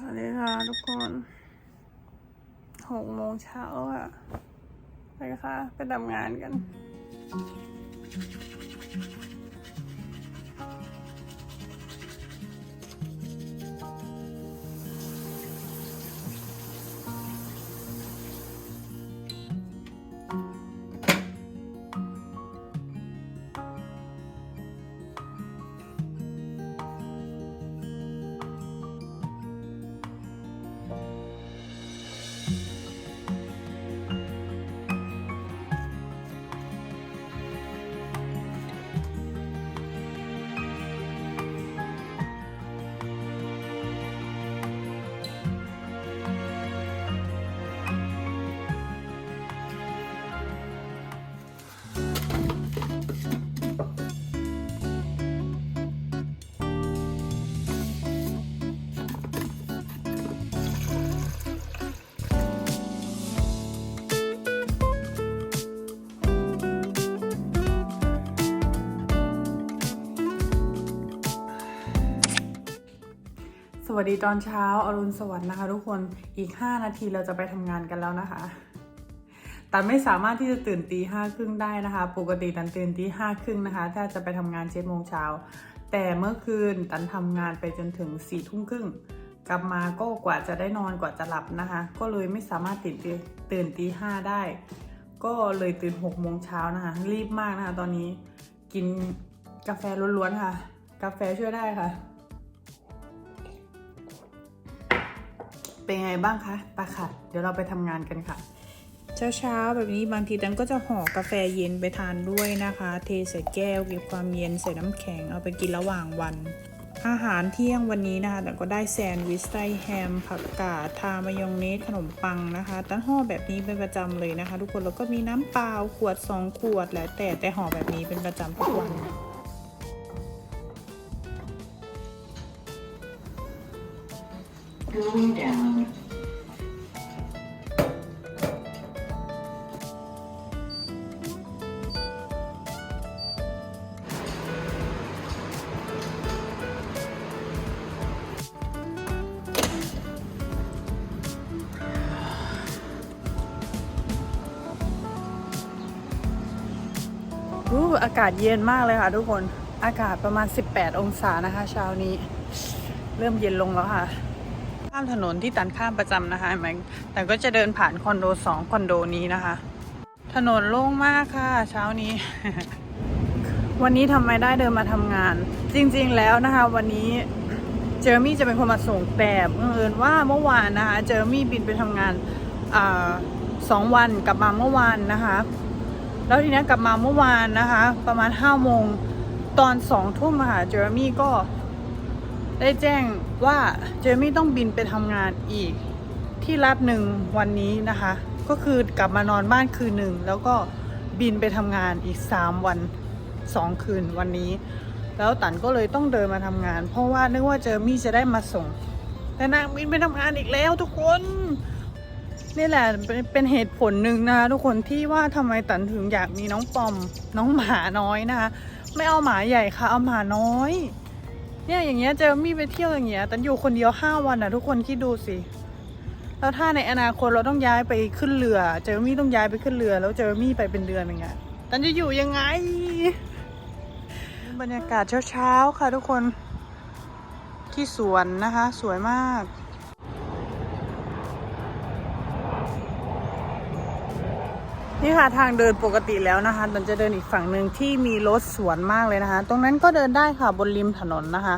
สวัสดีค่ะทุกคนหกโมงเช้าค่ะ ไปค่ะ ไปทำงานกัน วัสดีตอนเช้าอรุณสวัสดิ์นะคะ ทุกคนอีก 5 นาทีเราจะไปทำงานกันแล้วนะคะ แตันไม่สามารถที่จะตื่นตีห้าครึ่งได้นะคะ ปกติตันตื่นตีห้าครึ่งนะคะ ถ้าจะไปทำงานเจ็ดโมงเช้า แต่เมื่อคืนตันทำงานไปจนถึงสี่ทุ่มครึ่งกลับมาก็กว่าจะได้นอนกว่าจะหลับนะคะ ก็เลยไม่สามารถตื่นตีตื่นตีห้าได้ ก็เลยตื่นหกโมงเช้านะคะ รีบมากนะคะ ตอนนี้กินกาแฟล้วนๆค่ะ กาแฟช่วยได้ค่ะ เป็นไงบ้างคะไปค่ะ เดี๋ยวเราไปทำงานกันค่ะเช้าเช้าๆแบบนี้บางทีตันก็จะห่อกาแฟเย็นไปทานด้วยนะคะ เทใส่แก้วเก็บความเย็นใส่น้ำแข็งเอาไปกินระหว่างวัน อาหารเที่ยงวันนี้นะคะแต่ก็ได้แซนด์วิชไส้แฮม ผักกาดทามายองเนสขนมปังนะคะตั้งห่อแบบนี้เป็นประจำเลยนะคะ ทุกคนแล้วก็มีน้ำเปล่าขวด 2 ขวดแล้วแต่แต่ห่อแบบนี้เป็นประจำทุกวัน Going down. อู้อากาศเย็นมากเลยค่ะทุกคน อากาศประมาณ 18 องศานะคะ เช้านี้ เริ่มเย็นลงแล้วค่ะ ข้ามถนนที่ตันข้ามประจำนะคะเห็นแต่ก็จะเดินผ่านคอนโดสองคอนโดนี้นะคะ ถนนโล่งมากค่ะ เช้านี้ วันนี้ทำไมได้เดินมาทำงาน จริงๆแล้วนะคะ วันนี้เจอมี่จะเป็นคนมาส่งแต่บังเอิญว่าเมื่อวานนะคะ เจอมี่บินไปทำงานอสองวันกลับมาเมื่อวานนะคะ แล้วทีนี้กลับมาเมื่อวานนะคะ ประมาณห้าโมงตอนสองทุ่มค่ะเจอมี่ก็ ได้แจ้งว่าเจมี่ต้องบินไปทำงานอีกที่รัฐหนึ่งวันนี้นะคะ ก็คือกลับมานอนบ้านคืนหนึ่งแล้วก็บินไปทำงานอีกสามวันสองคืนวันนี้ แล้วตันก็เลยต้องเดินมาทำงาน เพราะว่านึกว่าเจอมี่จะได้มาส่ง แต่นางบินไปทำงานอีกแล้วทุกคนนี่แหละเป็นเป็นเหตุผลหนึ่งนะคะทุกคนที่ว่าทำไมตันถึงอยากมีน้องปอมน้องหมาน้อยนะคะไม่เอาหมาใหญ่ค่ะเอาหมาน้อย เนี่ยอย่างเงี้ยเจอมี่ไปเที่ยวอย่างเงี้ยตันอยู่คนเดียวห้าวันอะ ทุกคนคิดดูสิแล้วถ้าในอนาคตเราต้องย้ายไปขึ้นเรือ เจอมี่ต้องย้ายไปขึ้นเรือ แล้วเจอมี่ไปเป็นเดือนอย่างเงี้ยตันจะอยู่ยังไง บรรยากาศเช้าๆค่ะทุกคนที่สวนนะคะ สวยมาก นี่ค่ะทางเดินปกติแล้วนะคะมันจะเดินอีกฝั่งหนึ่งที่มีรถสวนมากเลยนะคะ ตรงนั้นก็เดินได้ค่ะบนริมถนนนะคะ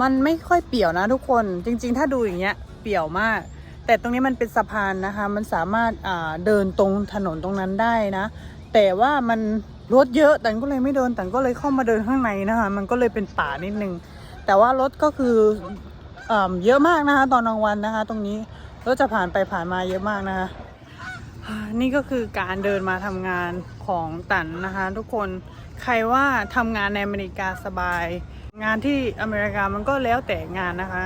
มันไม่ค่อยเปี่ยวนะทุกคนจริง ๆ ถ้าดูอย่างเงี้ยเปี่ยวมาก แต่ตรงนี้มันเป็นสะพานนะคะ มันสามารถาเดินตรงถนนตรงนั้นได้นะ แต่ว่ามันรถเยอะแต่ก็เลยไม่เดินแต่ก็เลยเข้ามาเดินข้างในนะคะ มันก็เลยเป็นป่านิดนึง แต่ว่ารถก็คือเอเยอะมากนะคะ ตอนกลางวันนะคะ ตรงนี้รถจะผ่านไปผ่านมาเยอะมากนะคะ นี่ก็คือการเดินมาทำงานของตันนะคะทุกคนใครว่าทำงานในอเมริกาสบาย งานที่อเมริกามันก็แล้วแต่งานนะคะ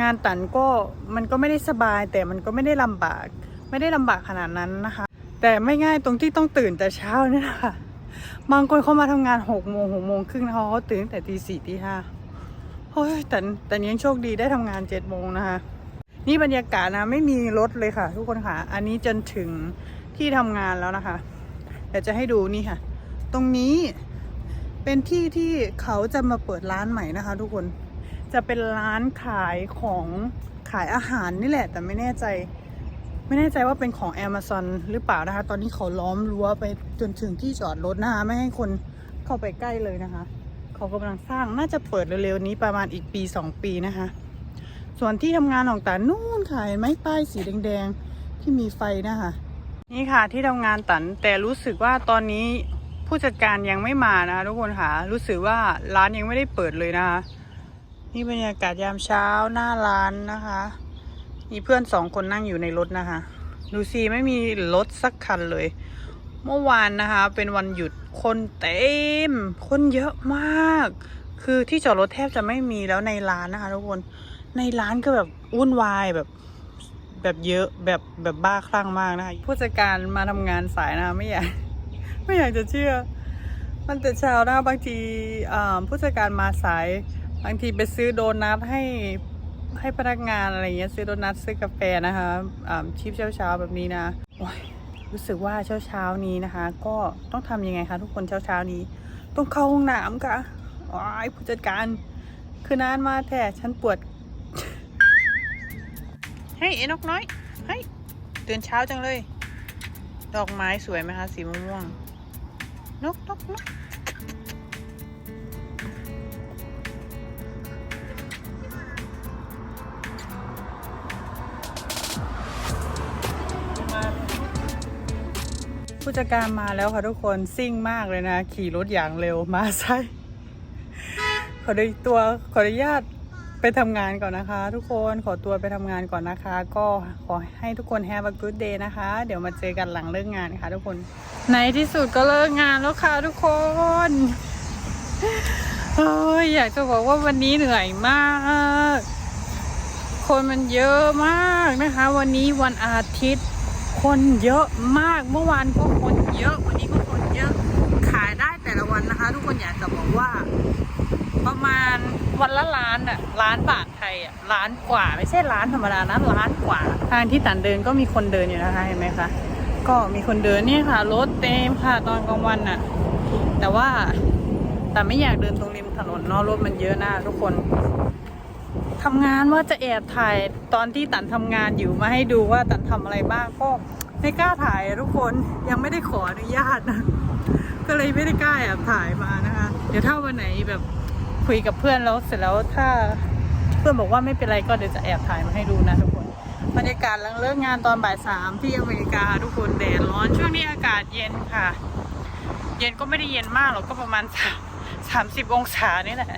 งานตันก็มันก็ไม่ได้สบาย แต่มันก็ไม่ได้ลำบาก ไม่ได้ลำบากขนาดนั้นนะคะ แต่ไม่ง่ายตรงที่ต้องตื่นแต่เช้านี่นะคะบางคนเขามาทำงานหกโมงหกโมงครึ่งนะคะเขาตื่นแต่ตีสี่ตีห้าเพโอ้ยแต่แต่ยังโชคดีได้ทำงานเจ็ดโมงนะคะ นี่บรรยากาศนะ ไม่มีรถเลยค่ะ ทุกคนค่ะ อันนี้จนถึงที่ทำงานแล้วนะคะเดี๋ยวจะให้ดูนี่ค่ะ ตรงนี้เป็นที่ที่เขาจะมาเปิดร้านใหม่นะคะ ทุกคนจะเป็นร้านขายของขายอาหารนี่แหละ แต่ไม่แน่ใจ ไม่แน่ใจว่าเป็นของ Amazon หรือเปล่านะคะ ตอนนี้เขาล้อมรั้วไปจนถึงที่จอดรถนะคะ ไม่ให้คนเข้าไปใกล้เลยนะคะ เขากำลังสร้างน่าจะเปิดเร็วๆนี้ประมาณอีกปีสองปีนะคะ ส่วนที่ทำงานของตานู่นค่ะเห็นไหมป้ายสีแดงๆ ที่มีไฟนะคะนี่ค่ะที่ทำงานตันแต่รู้สึกว่าตอนนี้ผู้จัดการยังไม่มานะคะทุกคนค่ะ รู้สึกว่าร้านยังไม่ได้เปิดเลยนะคะ นี่บรรยากาศยามเช้าหน้าร้านนะคะ มีเพื่อนสองคนนั่งอยู่ในรถนะคะ ดูสิไม่มีรถสักคันเลย เมื่อวานนะคะ เป็นวันหยุดคนเต็ม คนเยอะมาก คือที่จอดรถแทบจะไม่มีแล้วในร้านนะคะทุกคน ในร้านก็แบบวุ่นวายแบบแบบเยอะแบบแบบบ้าคลั่งมากนะคะผู้จัดการมาทำงานสายนะไม่อยากไม่อยากจะเชื่อ มันแต่เช้านะบางทีผู้จัดการมาสายบางทีไปซื้อโดนัทให้ให้พนักงานอะไรเงี้ยซื้อโดนัทซื้อกาแฟนะคะชิปเช้าเช้าแบบนี้นะโอ้ยรู้สึกว่าเช้าเช้านี้นะคะ ก็ต้องทำยังไงคะทุกคนเช้าเช้านี้ ต้องเข้าห้องน้ำค่ะอ้ายผู้จัดการคือนานมาแท้ฉันปวด เฮ้ยเอ็นกน้อยเฮ้ยตื่นเช้าจังเลย ดอกไม้สวยไหมคะสีม่วงนกนกนกผู้จัดการมาแล้วค่ะทุกคนซิ่งมากเลยนะ ขี่รถอย่างเร็วมาใช่ขอดูตัวขออนุญาต ไปทำงานก่อนนะคะ ทุกคนขอตัวไปทำงานก่อนนะคะ ก็ขอให้ทุกคน have a good day นะคะ เดี๋ยวมาเจอกันหลังเลิกงานค่ะทุกคน ในที่สุดก็เลิกงานแล้วค่ะทุกคนโอ้ยอยากจะบอกว่าวันนี้เหนื่อยมาก คนมันเยอะมากนะคะ วันนี้วันอาทิตย์ คนเยอะมากเมื่อวานก็คนเยอะวันนี้ก็คนเยอะ ขายได้แต่ ละวันนะคะ ทุกคนอยากจะบอกว่า ประมาณวันละล้านอะล้านบาทไทยอะล้านกว่า ไม่ใช่ล้านธรรมดานะล้านกว่า ทางที่ตันเดินก็มีคนเดินอยู่นะคะเห็นไหมคะก็มีคนเดินเนี่ยค่ะรถเต็มค่ะตอนกลางวันอะแต่ว่าแต่ไม่อยากเดินตรงริมถนนนาะรถมันเยอะนะทุกคนทำงานว่าจะแอบถ่ายตอนที่ตันทำงานอยู่มาให้ดูว่าตันทำอะไรบ้างก็ไม่กล้าถ่ายทุกคนยังไม่ได้ขออนุญาตนะ ก็เลยไม่ได้กล้าแอบถ่ายมานะคะ เดี๋ยวถ้าวันไหนแบบคุยกับเพื่อนแล้วเสร็จแล้วถ้าเพื่อนบอกว่าไม่เป็นไรก็เดี๋ยวจะแอบถ่ายมาให้ดูนะทุกคน บรรยากาศหลังเลิกงานตอนบ่ายสามที่อเมริกาทุกคนแดดร้อนช่วงนี้อากาศเย็นค่ะ เย็นก็ไม่ได้เย็นมากหรอกก็ประมาณสามสิบองศานี่แหละ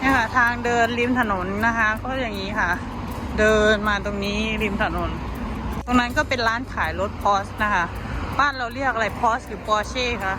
นี่ค่ะ ทางเดินริมถนนนะคะ ก็อย่างนี้ค่ะ เดินมาตรงนี้ริมถนน ตรงนั้นก็เป็นร้านขายรถพอสนะคะ บ้านเราเรียกอะไรพอสหรือปอร์เช่คะ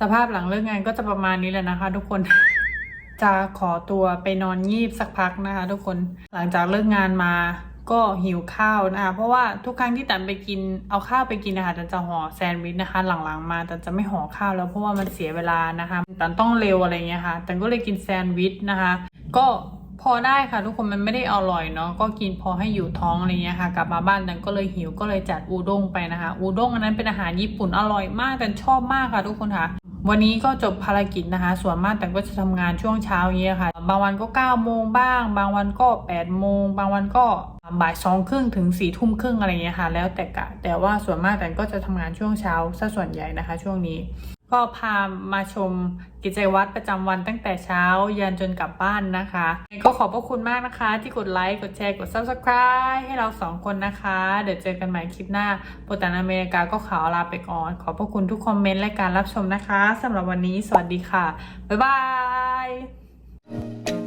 สภาพหลังเลิกงานก็จะประมาณนี้แหละนะคะ ทุกคน จะขอตัวไปนอนงีบสักพักนะคะ ทุกคน หลังจากเลิกงานมาก็หิวข้าวนะคะ เพราะว่าทุกครั้งที่ตันไปกินเอาข้าวไปกินนะคะตันจะห่อแซนด์วิชนะคะ หลังๆมาตันจะไม่ห่อข้าวแล้วเพราะว่ามันเสียเวลานะคะตันต้องเร็วอะไรเงี้ยค่ะตันก็เลยกินแซนด์วิชนะคะ ก็พอได้ค่ะ ทุกคนมันไม่ได้อร่อยเนาะก็กินพอให้อยู่ท้องอะไรเงี้ยค่ะ กลับมาบ้านตันก็เลยหิวก็เลยจัดอูด้งไปนะคะ อูด้งอันนั้นเป็นอาหารญี่ปุ่นอร่อยมากตันชอบมากค่ะ ทุกคนค่ะ วันนี้ก็จบภารกิจนะคะ ส่วนมากแต่ก็จะทำงานช่วงเช้าเนี้ยค่ะ บางวันก็9โมงบ้าง บางวันก็8โมง บางวันก็บ่ายสองครึ่งถึงสี่ทุ่มครึ่งอะไรเงี้ยค่ะ แล้วแต่กะ แต่ว่าส่วนมากแต่ก็จะทำงานช่วงเช้าซะส่วนใหญ่นะคะ ช่วงนี้ ก็พามาชมกิจวัตรประจำวันตั้งแต่เช้ายันจนกลับบ้านนะคะ ก็ขอบพระคุณมากนะคะ ที่กดไลค์ กดแชร์ กด subscribe ให้เราสองคนนะคะ เดี๋ยวเจอกันใหม่คลิปหน้าโปรตันอเมริกาก็ขอลาไปก่อน ขอบพระคุณทุกคอมเมนต์และการรับชมนะคะสำหรับวันนี้สวัสดีค่ะ บ๊ายบาย